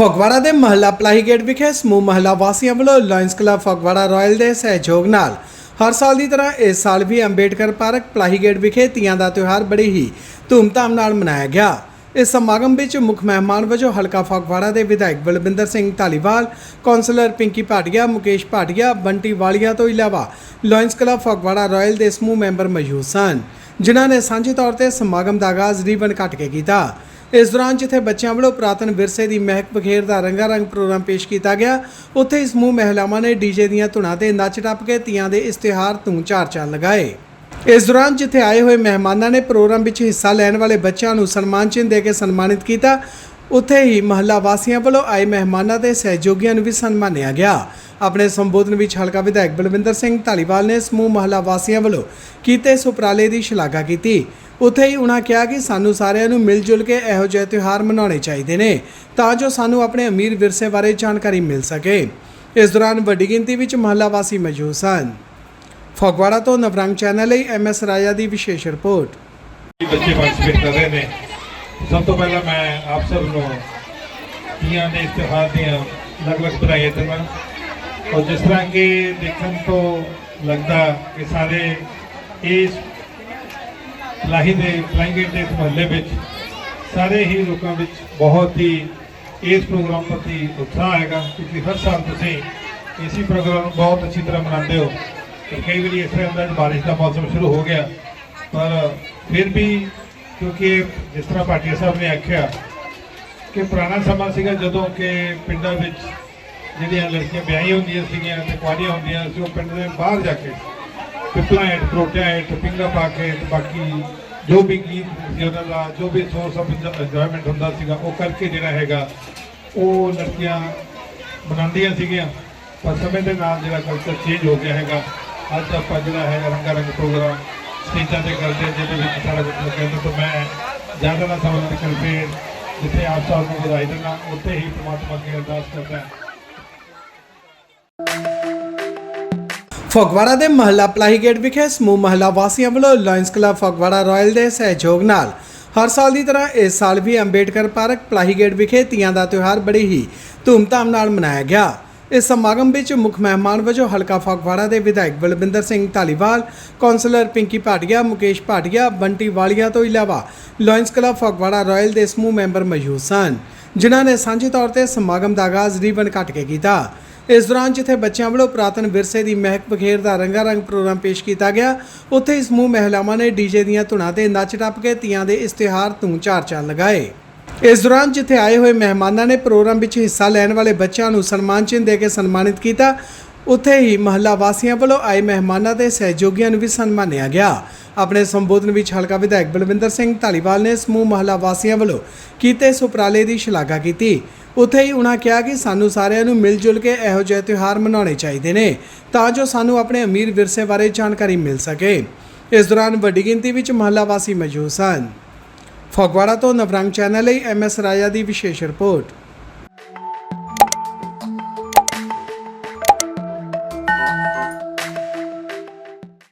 ਫਗਵਾੜਾ ਦੇ ਮਹੱਲਾ ਪਲਾਹੀਗੇਟ ਵਿਖੇ ਸਮੂਹ ਮਹੱਲਾ ਵਾਸੀਆਂ ਵੱਲੋਂ ਲਾਇਨਸ ਕਲੱਬ ਫਗਵਾੜਾ ਰਾਇਲ ਦੇ ਸਹਿਯੋਗ ਨਾਲ ਹਰ ਸਾਲ ਦੀ ਤਰ੍ਹਾਂ ਇਸ ਸਾਲ ਵੀ ਅੰਬੇਡਕਰ ਪਾਰਕ ਪਲਾਹੀਗੇਟ ਵਿਖੇ ਤੀਆਂ ਦਾ ਤਿਉਹਾਰ ਬੜੀ ਹੀ ਧੂਮਧਾਮ ਨਾਲ ਮਨਾਇਆ ਗਿਆ। ਇਸ ਸਮਾਗਮ ਵਿੱਚ ਮੁੱਖ ਮਹਿਮਾਨ ਵਜੋਂ ਹਲਕਾ ਫਗਵਾੜਾ ਦੇ ਵਿਧਾਇਕ ਬਲਵਿੰਦਰ ਸਿੰਘ ਧਾਲੀਵਾਲ, ਕੌਂਸਲਰ ਪਿੰਕੀ ਭਾਟੀਆ, ਮੁਕੇਸ਼ ਭਾਟੀਆ, ਬੰਟੀ ਵਾਲੀਆ ਤੋਂ ਇਲਾਵਾ ਲਾਇਨਸ ਕਲੱਬ ਫਗਵਾੜਾ ਰਾਇਲ ਦੇ ਸਮੂਹ ਮੈਂਬਰ ਮੌਜੂਦ ਸਨ, ਜਿਨ੍ਹਾਂ ਨੇ ਸਾਂਝੇ ਤੌਰ ਤੇ ਸਮਾਗਮ ਦਾ ਆਗਾਜ਼ ਰੀਬਨ ਕੱਟ ਕੇ ਕੀਤਾ। ਇਸ ਦੌਰਾਨ ਜਿੱਥੇ ਬੱਚਿਆਂ ਵੱਲੋਂ ਪੁਰਾਤਨ ਵਿਰਸੇ ਦੀ ਮਹਿਕ ਬਖੇਰ ਦਾ ਰੰਗਾਰੰਗ ਪ੍ਰੋਗਰਾਮ ਪੇਸ਼ ਕੀਤਾ ਗਿਆ, ਉੱਥੇ ਹੀ ਸਮੂਹ ਮਹਿਲਾਵਾਂ ਨੇ ਡੀਜੇ ਦੀਆਂ ਧੁਨਾਂ ਤੇ ਨੱਚ ਟੱਪ ਕੇ ਤੀਆਂ ਦੇ ਇਸ਼ਤਿਹਾਰ ਤੋਂ ਚਾਰ ਚੰਨ ਲਗਾਏ। ਇਸ ਦੌਰਾਨ ਜਿੱਥੇ ਆਏ ਹੋਏ ਮਹਿਮਾਨਾਂ ਨੇ ਪ੍ਰੋਗਰਾਮ ਵਿੱਚ ਹਿੱਸਾ ਲੈਣ ਵਾਲੇ ਬੱਚਿਆਂ ਨੂੰ ਸਨਮਾਨ ਚਿੰਨ੍ਹ ਦੇ ਕੇ ਸਨਮਾਨਿਤ ਕੀਤਾ ਉੱਥੇ ਹੀ ਮਹੱਲਾ ਵਾਸੀਆਂ ਵੱਲੋਂ ਆਏ ਮਹਿਮਾਨਾਂ ਤੇ ਸਹਿਯੋਗੀਆਂ ਨੂੰ ਵੀ ਸਨਮਾਨਿਆ ਗਿਆ। ਆਪਣੇ ਸੰਬੋਧਨ ਵਿੱਚ ਹਲਕਾ ਵਿਧਾਇਕ ਬਲਵਿੰਦਰ ਸਿੰਘ ਢਾਲੀਵਾਲ ਨੇ ਸਮੂਹ ਮਹੱਲਾ ਵਾਸੀਆਂ ਵੱਲੋਂ ਕੀਤੇ ਸੁਪਰਾਲੇ ਦੀ ਸ਼ਲਾਘਾ ਕੀਤੀ। ਉੱਥੇ ਹੀ ਉਹਨਾਂ ਕਿਹਾ ਕਿ ਸਾਨੂੰ ਸਾਰਿਆਂ ਨੂੰ ਮਿਲ ਜੁਲ ਕੇ ਇਹੋ ਜਿਹੇ ਤਿਉਹਾਰ ਮਨਾਉਣੇ ਚਾਹੀਦੇ ਨੇ, ਤਾਂ ਜੋ ਸਾਨੂੰ ਆਪਣੇ ਅਮੀਰ ਵਿਰਸੇ ਬਾਰੇ ਜਾਣਕਾਰੀ ਮਿਲ ਸਕੇ। ਇਸ ਦੌਰਾਨ ਵੱਡੀ ਗਿਣਤੀ ਵਿੱਚ ਮਹੱਲਾ ਵਾਸੀ ਮੌਜੂਦ ਸਨ। ਫਗਵਾੜਾ ਤੋਂ ਨਵਰੰਗ ਚੈਨਲ ਲਈ ਐਮਐਸ ਰਾਜਾ ਦੀ ਵਿਸ਼ੇਸ਼ ਰਿਪੋਰਟ। ਬੱਚੇ ਪਾਰਟਿਸਿਪੇਟ ਕਰ ਰਹੇ ਨੇ। ਸਭ ਤੋਂ ਪਹਿਲਾਂ ਮੈਂ ਆਪ ਸਭ ਨੂੰ ਤੀਆਂ ਦੇ ਇਤਿਹਾਰ ਦੀਆਂ ਲਗ-ਲਗ ਵਧਾਈਆਂ ਦਿੰਦਾ ਔਰ ਜਿਸ ਤਰ੍ਹਾਂ ਕਿ ਦੇਖਣ ਤੋਂ ਲੱਗਦਾ ਕਿ ਸਾਰੇ ਇਸ ਲਾਹੀ ਦੇ ਫਲਾਈਂਗੇ ਦੇ ਇਸ ਮੁਹੱਲੇ ਵਿੱਚ ਸਾਰੇ ਹੀ ਲੋਕਾਂ ਵਿੱਚ ਬਹੁਤ ਹੀ ਇਸ ਪ੍ਰੋਗਰਾਮ ਪ੍ਰਤੀ ਉਤਸ਼ਾਹ ਹੈਗਾ, ਕਿਉਂਕਿ ਹਰ ਸਾਲ ਤੁਸੀਂ ਇਸੇ ਪ੍ਰੋਗਰਾਮ ਨੂੰ ਬਹੁਤ ਅੱਛੀ ਤਰ੍ਹਾਂ ਮਨਾਉਂਦੇ ਹੋ। ਤੇ ਕਈ ਵਾਰੀ ਇਸ ਤਰ੍ਹਾਂ ਦਾ ਬਾਰਿਸ਼ ਦਾ ਮੌਸਮ ਸ਼ੁਰੂ ਹੋ ਗਿਆ, ਪਰ ਫਿਰ ਵੀ ਕਿਉਂਕਿ ਜਿਸ ਤਰ੍ਹਾਂ ਭਾਟੀਆ ਸਾਹਿਬ ਨੇ ਆਖਿਆ ਕਿ ਪੁਰਾਣਾ ਸਮਾਂ ਸੀਗਾ ਜਦੋਂ ਕਿ ਪਿੰਡਾਂ ਵਿੱਚ ਜਿਹੜੀਆਂ ਲੜਕੀਆਂ ਵਿਆਹੀ ਹੁੰਦੀਆਂ ਸੀਗੀਆਂ ਤੇ ਕੁਆਰੀਆਂ ਹੁੰਦੀਆਂ ਸੀ, ਉਹ ਪਿੰਡ ਦੇ ਬਾਹਰ ਜਾ ਕੇ ਪਿੱਪਲਾਂ ਹੇਠ ਪਰੋਟਿਆਂ ਹੇਠ ਪਿੰਗਾ ਪਾ ਕੇ ਤੇ ਬਾਕੀ ਜੋ ਵੀ ਗੀਤ ਸੀ ਉਹਨਾਂ ਦਾ, ਜੋ ਵੀ ਸੋਰਸ ਆਫ ਇੰਜੋਇਮੈਂਟ ਹੁੰਦਾ ਸੀਗਾ, ਉਹ ਕਰਕੇ ਜਿਹੜਾ ਹੈਗਾ, ਉਹ ਲੜਕੀਆਂ ਬਣਾਉਂਦੀਆਂ ਸੀਗੀਆਂ। ਪਰ ਸਮੇਂ ਦੇ ਨਾਲ ਜਿਹੜਾ ਕਲਚਰ ਚੇਂਜ ਹੋ ਗਿਆ ਹੈਗਾ, ਅੱਜ ਆਪਾਂ ਜਿਹੜਾ ਹੈ ਰੰਗਾ ਰੰਗ ਪ੍ਰੋਗਰਾਮ ਸਟੇਜਾਂ ਤੇ ਕਰਦੇ ਜਿਹਦੇ ਵਿੱਚ ਸਾਰਾ ਕੁਝ ਕਹਿੰਦੇ ਤਾਂ ਮੈਂ ਜ਼ਿਆਦਾ ਨਾ ਸਮਝ ਨਿਕਲ ਜਿੱਥੇ ਆਪ ਸਾਹਿਬ ਨੂੰ ਵਧਾਈ ਦਿੰਦਾ, ਉੱਥੇ ਹੀ ਪ੍ਰਮਾਤਮਾ ਅੱਗੇ ਅਰਦਾਸ ਕਰਦਾ ਫਗਵਾੜਾ ਦੇ ਮਹੱਲਾ ਪਲਾਹੀਗੇਟ ਵਿਖੇ ਸਮੂਹ ਮਹੱਲਾ ਵਾਸੀਆਂ ਵੱਲੋਂ ਲਾਇੰਸ ਕਲੱਬ ਫਗਵਾੜਾ ਰਾਇਲ ਦੇ ਸਹਿਯੋਗ ਨਾਲ ਹਰ ਸਾਲ ਦੀ ਤਰ੍ਹਾਂ ਇਸ ਸਾਲ ਵੀ ਅੰਬੇਡਕਰ ਪਾਰਕ ਪਲਾਹੀਗੇਟ ਵਿਖੇ ਤੀਆਂ ਦਾ ਤਿਉਹਾਰ ਬੜੀ ਹੀ ਧੂਮਧਾਮ ਨਾਲ ਮਨਾਇਆ ਗਿਆ। ਇਸ ਸਮਾਗਮ ਵਿੱਚ ਮੁੱਖ ਮਹਿਮਾਨ ਵਜੋਂ ਹਲਕਾ ਫਗਵਾੜਾ ਦੇ ਵਿਧਾਇਕ ਬਲਵਿੰਦਰ ਸਿੰਘ ਧਾਲੀਵਾਲ, ਕੌਂਸਲਰ ਪਿੰਕੀ ਭਾਟੀਆ, ਮੁਕੇਸ਼ ਭਾਟੀਆ, ਬੰਟੀ ਵਾਲੀਆ ਤੋਂ ਇਲਾਵਾ ਲਾਇਨਸ ਕਲੱਬ ਫਗਵਾੜਾ ਰਾਇਲ ਦੇ ਸਮੂਹ ਮੈਂਬਰ ਮੌਜੂਦ ਸਨ, ਜਿਨ੍ਹਾਂ ਨੇ ਸਾਂਝੇ ਤੌਰ ਤੇ ਸਮਾਗਮ ਦਾ ਆਗਾਜ਼ ਰੀਬਨ ਕੱਟ ਕੇ ਕੀਤਾ। ਇਸ ਦੌਰਾਨ ਜਿੱਥੇ ਬੱਚਿਆਂ ਵੱਲੋਂ ਪੁਰਾਤਨ ਵਿਰਸੇ ਦੀ ਮਹਿਕ ਬਖੇਰ ਦਾ ਰੰਗਾਰੰਗ ਪ੍ਰੋਗਰਾਮ ਪੇਸ਼ ਕੀਤਾ ਗਿਆ, ਉੱਥੇ ਹੀ ਸਮੂਹ ਮਹਿਲਾਵਾਂ ਨੇ ਡੀਜੇ ਦੀਆਂ ਧੁਨਾਂ ਤੇ ਨੱਚ ਟੱਪ ਕੇ ਤੀਆਂ ਦੇ ਇਸ਼ਤਿਹਾਰ ਤੋਂ ਚਾਰ ਚੰਨ ਲਗਾਏ। ਇਸ ਦੌਰਾਨ ਜਿੱਥੇ ਆਏ ਹੋਏ ਮਹਿਮਾਨਾਂ ਨੇ ਪ੍ਰੋਗਰਾਮ ਵਿੱਚ ਹਿੱਸਾ ਲੈਣ ਵਾਲੇ ਬੱਚਿਆਂ ਨੂੰ ਸਨਮਾਨ ਚਿੰਨ੍ਹ ਦੇ ਕੇ ਸਨਮਾਨਿਤ ਕੀਤਾ, ਉੱਥੇ ਹੀ ਮਹੱਲਾ ਵਾਸੀਆਂ ਵੱਲੋਂ ਆਏ ਮਹਿਮਾਨਾਂ ਤੇ ਸਹਿਯੋਗੀਆਂ ਨੂੰ ਵੀ ਸਨਮਾਨਿਆ ਗਿਆ। ਆਪਣੇ ਸੰਬੋਧਨ ਵਿੱਚ ਹਲਕਾ ਵਿਧਾਇਕ ਬਲਵਿੰਦਰ ਸਿੰਘ ਧਾਲੀਵਾਲ ਨੇ ਸਮੂਹ ਮਹੱਲਾ ਵਾਸੀਆਂ ਵੱਲੋਂ ਕੀਤੇ ਸੁਪਰਾਲੇ ਦੀ ਸ਼ਲਾਘਾ ਕੀਤੀ। ਉੱਥੇ ਹੀ ਉਹਨਾਂ ਕਿਹਾ ਕਿ ਸਾਨੂੰ ਸਾਰਿਆਂ ਨੂੰ ਮਿਲ ਜੁਲ ਕੇ ਇਹੋ ਜਿਹੇ ਤਿਉਹਾਰ ਮਨਾਉਣੇ ਚਾਹੀਦੇ ਨੇ, ਤਾਂ ਜੋ ਸਾਨੂੰ ਆਪਣੇ ਅਮੀਰ ਵਿਰਸੇ ਬਾਰੇ ਜਾਣਕਾਰੀ ਮਿਲ ਸਕੇ। ਇਸ ਦੌਰਾਨ ਵੱਡੀ ਗਿਣਤੀ ਵਿੱਚ ਮਹੱਲਾ ਵਾਸੀ ਮੌਜੂਦ ਸਨ। ਫਗਵਾੜਾ ਤੋਂ ਨਵਰੰਗ ਚੈਨਲ ਲਈ ਐਮਐਸ ਰਾਜਾ ਦੀ ਵਿਸ਼ੇਸ਼ ਰਿਪੋਰਟ।